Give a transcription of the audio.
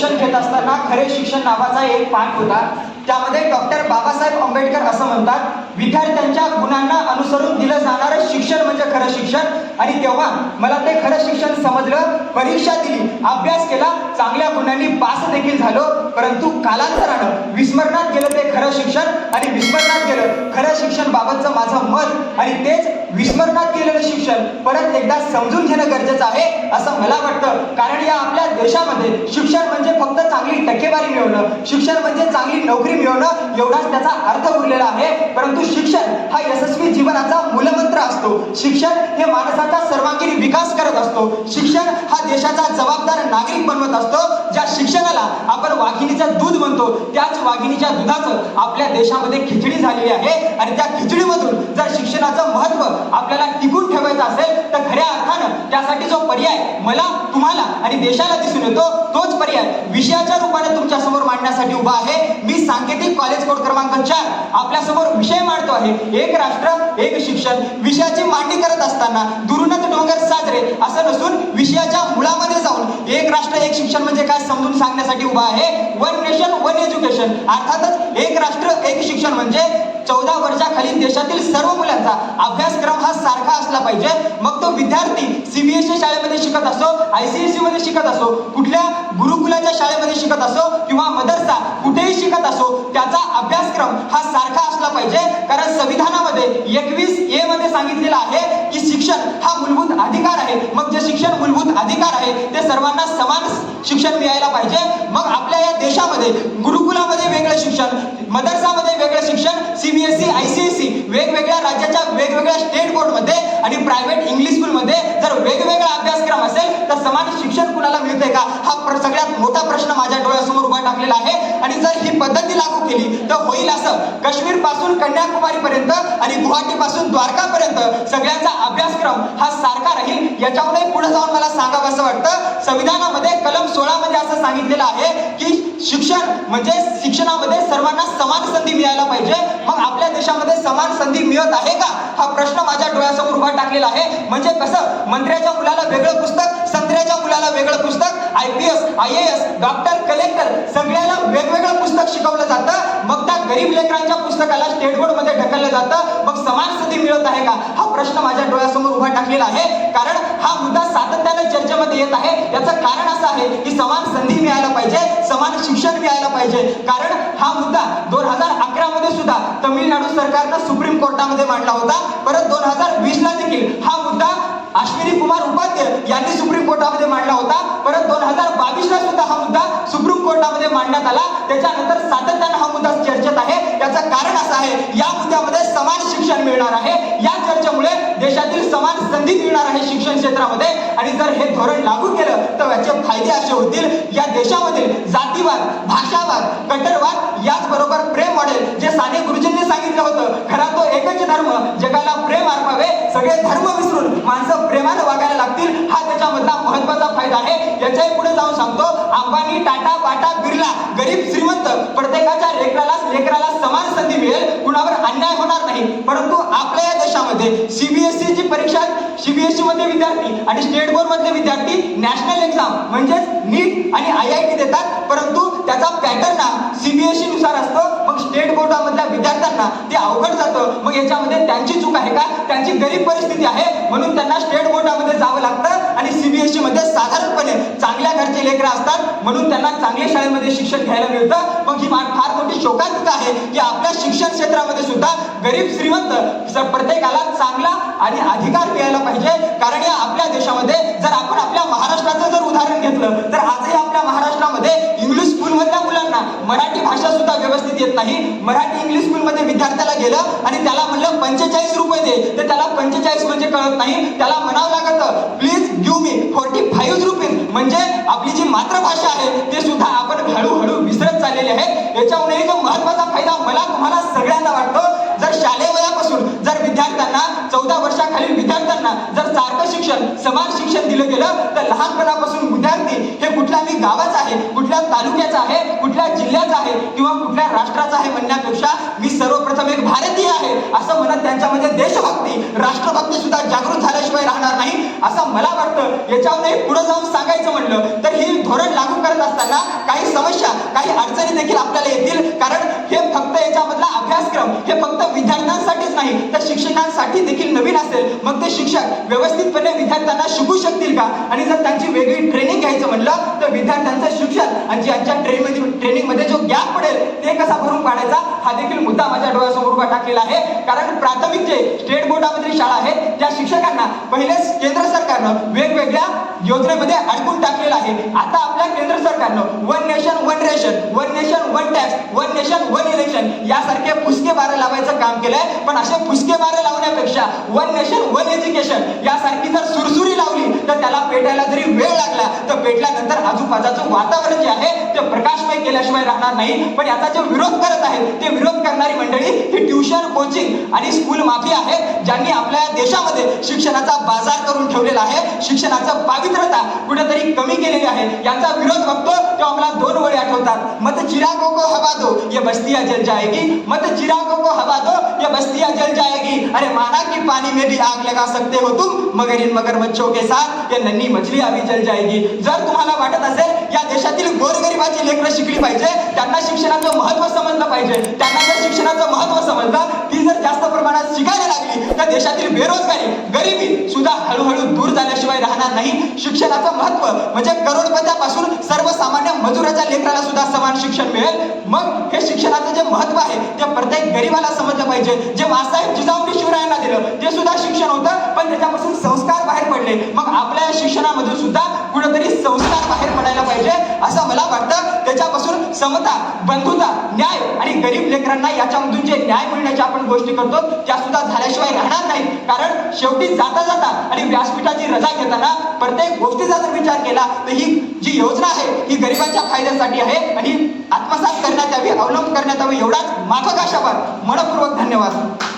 शिक्षण घेत असताना खरे शिक्षण नावाचा एक पाठ होता. त्यामध्ये डॉक्टर बाबासाहेब आंबेडकर असं म्हणतात विद्यार्थ्यांच्या गुणांना अनुसरून दिलं जाणारं शिक्षण म्हणजे खरं शिक्षण. आणि तेव्हा मला ते खरं शिक्षण समजलं परीक्षा दिली अभ्यास केला चांगल्या गुणांनी पास देखील झालो. परंतु कालांतरानं विस्मरणात गेलं ते खरं शिक्षण आणि विस्मरणात गेलं खरं शिक्षण बाबतचं माझं मत आणि तेच विस्मरणात गेलेलं शिक्षण परत एकदा समजून घेणं गरजेचं आहे असं मला वाटतं. कारण या आपल्या देशामध्ये शिक्षण म्हणजे फक्त चांगली टक्केवारी मिळवणं शिक्षण म्हणजे चांगली नोकरी मिळवणं एवढाच त्याचा अर्थ उरलेला आहे. परंतु शिक्षण हा यशस्वी जीवनाचा मूलमंत्र असतो. शिक्षण हे माणसाचा सर्वांगीण विकास करत असतो. शिक्षण हा देशाचा जबाबदार नागरिक बनवत असतो ज्या शिक्षणाला आपण वाघिणीचं दूध म्हणतो. त्याच वाघिणीच्या दुधाचं आपल्या देशामध्ये खिचडी झालेली आहे. आणि त्या खिचडीमधून जर शिक्षणाचं महत्त्व आपल्याला टिकून ठेवायचं असेल तर खऱ्या अर्थानं त्यासाठी जो पर्याय मला तुम्हाला आणि देशाला दिसून येतो तोच पर्याय विषयाच्या रूपाने तुमच्यासमोर मांडण्यासाठी उभा आहे. मी सांकेतिक कॉलेज कोड क्रमांक चार आपल्यासमोर विषय मांडतो आहे. एक राष्ट्र एक शिक्षण. विषयाची मांडणी करत असताना दुरूनच डोंगर साजरे असं नसून विषयाच्या मुळामध्ये जाऊन एक राष्ट्र एक शिक्षण म्हणजे काय समजून सांगण्यासाठी उभा आहे. वन नेशन वन एज्युकेशन अर्थातच एक राष्ट्र एक शिक्षण म्हणजे चौदा वर्षाखालील देशातील सर्व मुलांचा अभ्यासक्रम हा सारखा असला पाहिजे. मग तो विद्यार्थी सीबीएसई शाळेमध्ये शिकत असो आयसीएसई मध्ये शिकत असो कुठल्या गुरुकुलाच्या शाळेमध्ये शिकत असो किंवा मदरसा कुठेही शिकत असो त्याचा अभ्यासक्रम हा सारखा असला पाहिजे. कारण संविधानामध्ये एकवीस ए मध्ये सांगितलेलं आहे की शिक्षण हा मूलभूत अधिकार आहे. मग जे शिक्षण मूलभूत अधिकार आहे ते सर्वांना समान शिक्षण मिळायला पाहिजे. मग आपल्या या देशामध्ये गुरुकुला शिक्षण मदरसामध्ये वेगळं शिक्षण सीबीएसई आयसीएसई वेगवेगळ्या राज्याच्या वेगवेगळ्या स्टेट बोर्डमध्ये आणि प्रायव्हेट इंग्लिश स्कूलमध्ये जर वेगवेगळा अभ्यासक्रम असेल तर समान शिक्षण कुणाला मिळते का? हा सगळ्यात मोठा प्रश्न माझ्या डोळ्यासमोर उभा टाकलेला आहे. आणि जर ही पद्धती लागू केली तर होईल असं. काश्मीरपासून कन्याकुमारी पर्यंत आणि गुवाहाटी पासून द्वारका पर्यंत सगळ्यांचा अभ्यासक्रम हा सारखा राहील. याच्यामुळे पुढे जाऊन मला सांगावं असं वाटतं. संविधान सांगितलेलं आहे की शिक्षण म्हणजे शिक्षणामध्ये सर्वांना समान संधी मिळायला पाहिजे. मग आपल्या देशामध्ये समान संधी मिळत आहे का? हा प्रश्न माझ्या डोळ्यासमोर उभा टाकलेला आहे. म्हणजे कसं? मंत्र्याच्या मुलाला वेगळं पुस्तक संत्र्याच्या मुलाला वेगळं पुस्तक I P S I A S doctor collector सगळ्याला वेगवेगळं पुस्तक शिकवलं जातं. मग त्या गरीब लेकरांच्या पुस्तकाला स्टेट बोर्डमध्ये ढकललं जातं. मग समान संधी मिळत आहे का? हा प्रश्न माझ्या डोळ्यासमोर उभा टाकलेला आहे. कारण हा मुद्दा सातत्याने चर्चेमध्ये येत आहे. याचं कारण असं आहे की समान संधी मिळायला पाहिजे समान शिक्षण मिळायला पाहिजे. कारण हा मुद्दा दोन हजार अकरा मध्ये सुद्धा तमिळनाडू सरकारनं सुप्रीम कोर्टामध्ये मांडला होता. परत दोन हजार वीस ला देखील हा मुद्दा अश्विनी कुमार उपाध्याय यांनी सुप्रीम कोर्टामध्ये मांडला होता. परत दोन हजार बावीस ला सुद्धा हा मुद्दा सुप्रीम कोर्टामध्ये मांडण्यात आला. त्याच्यानंतर सातत्यानं हा मुद्दा चर्चेत आहे. याचं कारण असं आहे या मुद्द्यामध्ये समान शिक्षण मिळणार आहे. या चर्चेमुळे देशातील समान संधी मिळणार आहे शिक्षण क्षेत्रामध्ये. आणि जर हे धोरण लागू केलं तर याचे फायदे असे होतील. या देशामधील जातीवाद भाषावाद कट्टरवाद याचबरोबर प्रेम मॉडेल जे साने गुरुजींनी सांगितलं होतं खरा तो एकच धर्म जगाला प्रेम अर्पावे सगळे धर्म विसरून माणसं प्रेमानं वागायला लागतील. हा त्याच्यामधला महत्त्वाचा फायदा आहे. याच्याही पुढे जाऊन सांगतो अंबानी टाटा बाटा बिर्ला गरीब श्रीमंत प्रत्येकाच्या लेकराला लेकराला समान संधी मिळेल. कुणावर अन्याय होणार नाही. परंतु आपल्या मध्ये देशामध्ये सीबीएसई ची परीक्षा सीबीएसई मध्ये विद्यार्थी आणि स्टेट बोर्ड मधले विद्यार्थी नॅशनल एक्झाम म्हणजेच नीट आणि आय आय टी देतात. परंतु त्याचा पॅटर्न हा सीबीएसई नुसार असतो. मग स्टेट बोर्डामधल्या विद्यार्थ्यांना ते अवघड जातं. मग याच्यामध्ये त्यांची चूक आहे का? त्यांची गरीब परिस्थिती आहे. म्हणून त्यांना स्टेट बोर्डामध्ये जावं लागतं. आणि सीबीएसई मध्ये साधारणपणे चांगल्या घरचे लेकरं असतात म्हणून त्यांना चांगल्या शाळेमध्ये शिक्षण घ्यायला मिळतं. मग ही फार मोठी शोकांतिका आहे की आपल्या शिक्षण क्षेत्रामध्ये सुद्धा गरीब श्रीमंत प्रत्येकाला चांगला आणि अधिकार मिळायला पाहिजे. कारण या आपल्या देशामध्ये जर आपण आपल्या महाराष्ट्राचं जर उदाहरण घेतलं तर आजही आपल्या महाराष्ट्रामध्ये इंग्लिश स्कूलमधल्या मुलांना मराठी भाषा सुद्धा व्यवस्थित येत नाही. मराठी इंग्लिश स्कूल मध्ये विद्यार्थ्याला गेलं आणि त्याला म्हणलं पंचेचाळीस रुपये दे तर त्याला पंचेचाळीस म्हणजे कळत नाही. त्याला म्हणावं लागत फोर्टी फाईव्ह रुपीज म्हणजे आपली जी मातृभाषा आहे ते सुद्धा आपण हळूहळू विसरत चाललेले आहे. याच्यामुळे चौदा वर्षाखालील विद्यार्थ्यांना जर सारखं शिक्षण समान शिक्षण दिलं गेलं तर लहानपणापासून विद्यार्थी हे कुठल्या मी गावाचा आहे कुठल्या तालुक्याचा आहे कुठल्या जिल्ह्याचा आहे किंवा कुठल्या राष्ट्राचा आहे म्हणण्यापेक्षा मी सर्वप्रथम एक भारतीय आहे असं म्हणत त्यांच्यामध्ये देशभक्ती राष्ट्रभक्ती सुद्धा जागृत झाल्याशिवाय राहणार नाही असं मला वाटतं. याच्यामध्ये पुढे जाऊन सांगायचं म्हणलं तर ही धोरण लागू करत असताना काही समस्या काही अडचणी देखील आपल्याला येतील. कारण हे फक्त याच्यामधला अभ्यासक्रम हे फक्त विद्यार्थ्यांसाठीच नाही तर शिक्षण शिक्षकांसाठी देखील नवीन असेल मग ते शिक्षक व्यवस्थितपणे विद्यार्थ्यांना शिकू शकतील का? आणि जर त्यांची वेगळी ट्रेनिंग घ्यायचं म्हणलं तर विद्यार्थ्यांचं शिक्षण आणि ज्यांच्या ट्रेनिंग ट्रेनिंगमध्ये जो गॅप पडेल ते कसा भरून काढायचा? हा देखील मुद्दा माझ्या डोळ्यासमोर उभा टाकलेला आहे. कारण प्राथमिक जे स्टेट बोर्डामधील शाळा आहेत त्या शिक्षकांना पहिलेच केंद्र सरकारनं वेगवेगळ्या योजनेमध्ये अडकून टाकलेलं आहे. आता आपल्या केंद्र सरकारनं one nation one ration one nation one tax one nation one election यासारखे फुसके बारा लावायचं काम केलंय पण असे फुसके बारे लावण्यापेक्षा वन नेशन वन एज्युकेशन यासारखी जर सुरसुरी लावली तर त्याला पेटायला जरी वेळ लागला तर पेटल्यानंतर आजूबाजूचं वातावरण जे आहे ते प्रकाशमय केल्याशिवाय राहणार नाही. पण याचा जे विरोध करत आहेत ते विरोध करणारी मंडळी ही ट्युशन कोचिंग आणि स्कूल माफी आहे ज्यांनी आपल्या देशामध्ये शिक्षणाचा बाजार करून ठेवलेला आहे. शिक्षणाचं पावित्र्यता कुठेतरी कमी केलेली आहे. यांचा विरोध बघतो तेव्हा मला दोन वळी आठवतात. मत चिरागो को हवा दो ये बस्तियां जल जाएगी. मत चिरागो को हवा दो ये बस्तियां जल जाएगी. अरे माना कि पानी में भी आग लगा सकते हो तुम मगर इन मगर बच्चों के साथ या नन्ही मछली आम्ही जल जाएगी जर तुम्हाला वाटत असेल या देशातील गोरगरिबाची लेकरं शिकली पाहिजे त्यांना शिक्षणाचं महत्त्व समजलं पाहिजे. त्यांना जर शिक्षणाचं महत्त्व समजलं ती जर जास्त प्रमाणात शिकायला लागली तर देशातील बेरोजगारी गरिबी सुद्धा हळूहळू दूर झाल्याशिवाय राहणार नाही. शिक्षणाचं महत्त्व म्हणजे करोडपत्यापासून सर्वसामान्य मजुराच्या लेकराला सुद्धा समान शिक्षण मिळेल. मग हे शिक्षणाचं जे महत्त्व आहे ते प्रत्येक गरीबाला समजलं पाहिजे. जे मासाहेब जिजाऊंनी शिवरायांना दिलं ते सुद्धा शिक्षण होतं पण त्याच्यापासून संस्कार बाहेर पडले. मग आपल्या या शिक्षणामधून सुद्धा कुठेतरी संस्कार बाहेर पडायला पाहिजे असं मला वाटतं. समता बंधुता न्याय आणि गरीब लेकरांना याच्यामधून जे न्याय मिळण्याच्या आपण गोष्टी करतो त्या सुद्धा झाल्याशिवाय राहणार नाही. कारण शेवटी जाता जाता आणि व्यासपीठाची रजा घेताना प्रत्येक गोष्टीचा जर विचार केला तर ही जी योजना आहे ही गरिबांच्या फायद्यासाठी आहे आणि आत्मसात करण्यात यावी अवलंब करण्यात यावी एवढाच माफक आशावाद मनपूर्वक धन्यवाद.